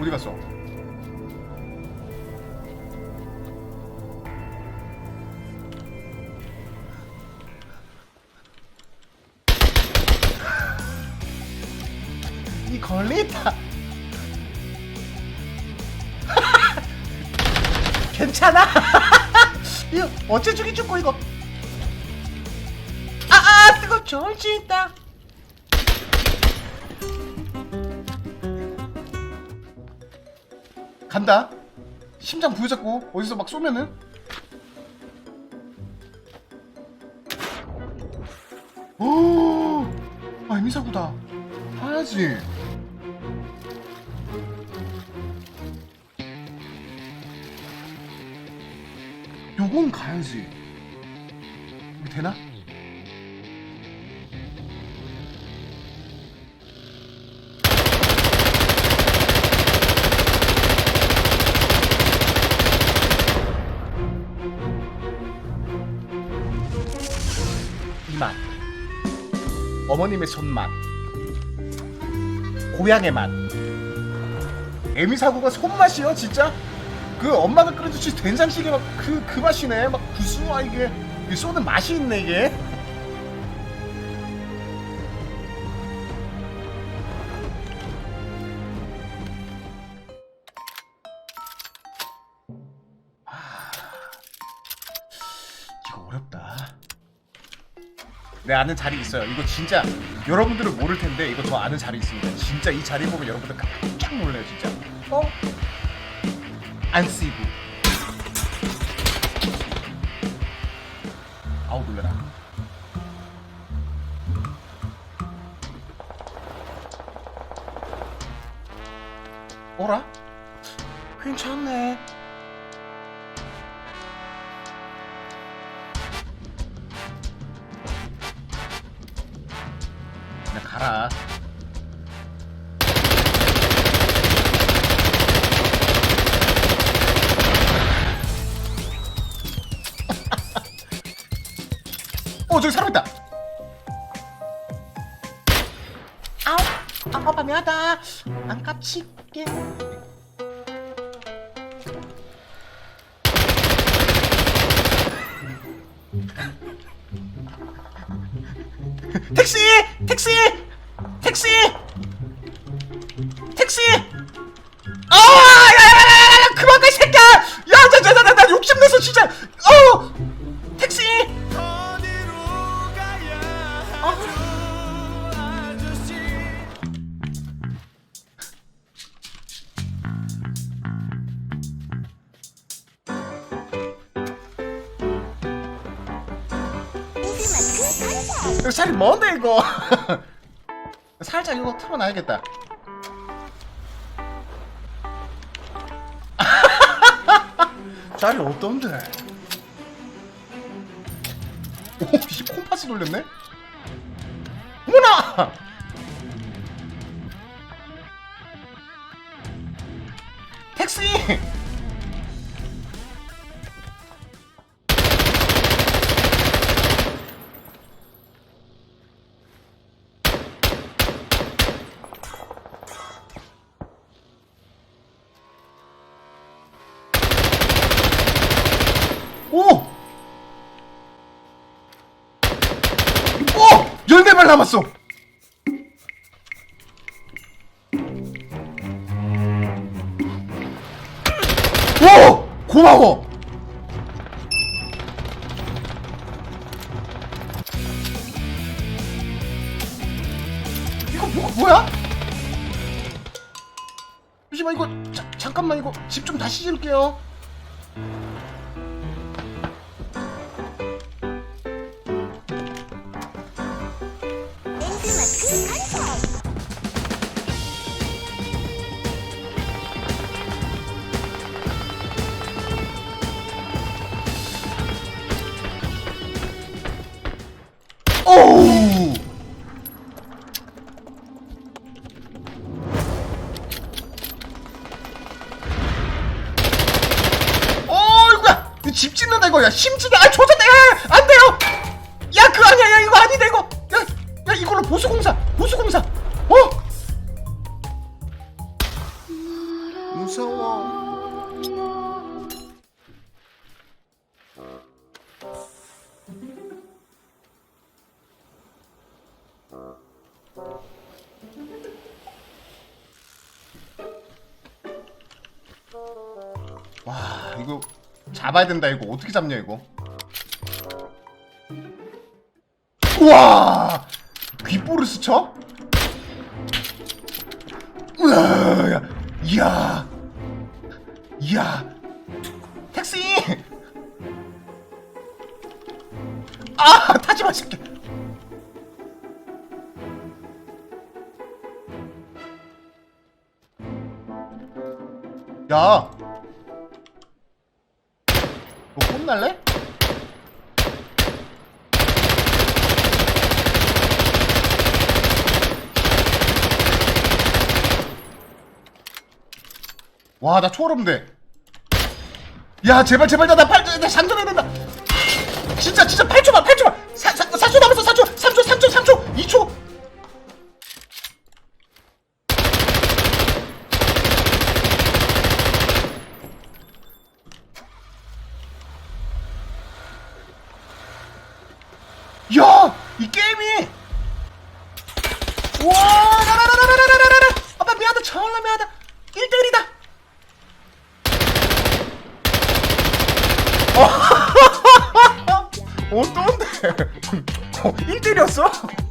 어디 갔어? 이 걸리다. 괜찮아. 이거 어째 죽이 죽고 이거. 아 아 뜨거 좋을 수 있다. 간다. 심장 부여잡고 어디서 막 쏘면은. 오, 아 에미사구다. 봐야지. 요건 가야지. 되나? 이 맛. 어머님의 손맛. 고향의 맛. 에미사구가 손맛이요, 진짜? 그 엄마가 끓여주신 된장찌개 막그그 맛이네. 막 구수하 이게 이 쏘는 맛이 있네 이게. 아, 이거 어렵다. 내 아는 자리 있어요. 이거 진짜 여러분들은 모를 텐데 이거 저 아는 자리 있습니다. 진짜 이 자리 보면 여러분들 깜짝 놀래요, 진짜. 어? 안 쓰이고. 아우 놀래라. 어라? 괜찮네. 가라. 어 저기 사람 있다. 아우 아빠 미안하다. 안 깝칠게. 택시! 택시! 택시! 택시! 아! 야야야야야! 그만 가, 이 새끼야! 야, 나, 나, 나, 나, 나 욕심내서 진짜! 어! 택시! 이거 살이 뭔데 이거? 살짝 이거 틀어놔야겠다. 자리 어떤데? 오 씨 콤파스 돌렸네? 어머나! 택시! 남았어! 오! 고마워! 이거 뭐, 뭐야? 잠시만 이거 자, 잠깐만 이거 집 좀 다시 지을게요 어이구야! 이거 집 짓는다 이거 야 심지가 아 조졌다 야! 안 돼요! 야 그거 아니야 야 이거 아니다 이거 정말로 보수공사 보수공사. 어? 무서워. 와 이거 잡아야 된다 이거. 어떻게 잡냐 이거? 와! 귓볼을 스쳐? 야, 이야 이야 택시 아 타지 마 새끼 야 너 혼날래? 와, 나 돼. 야, 제발, 제발, 나, 나 팔, 나 장전해야 된다. 진짜, 진짜 8초만, 8초만. 4, 4, 4초 남았어, 4초, 3초, 3초, 3초, 2초. 야, 이 게임이. 와, 라라라라라라라라. 아빠 미안하다, 정말 미안하다. 1대1이다. 어떤데? 어, 1대1이었어?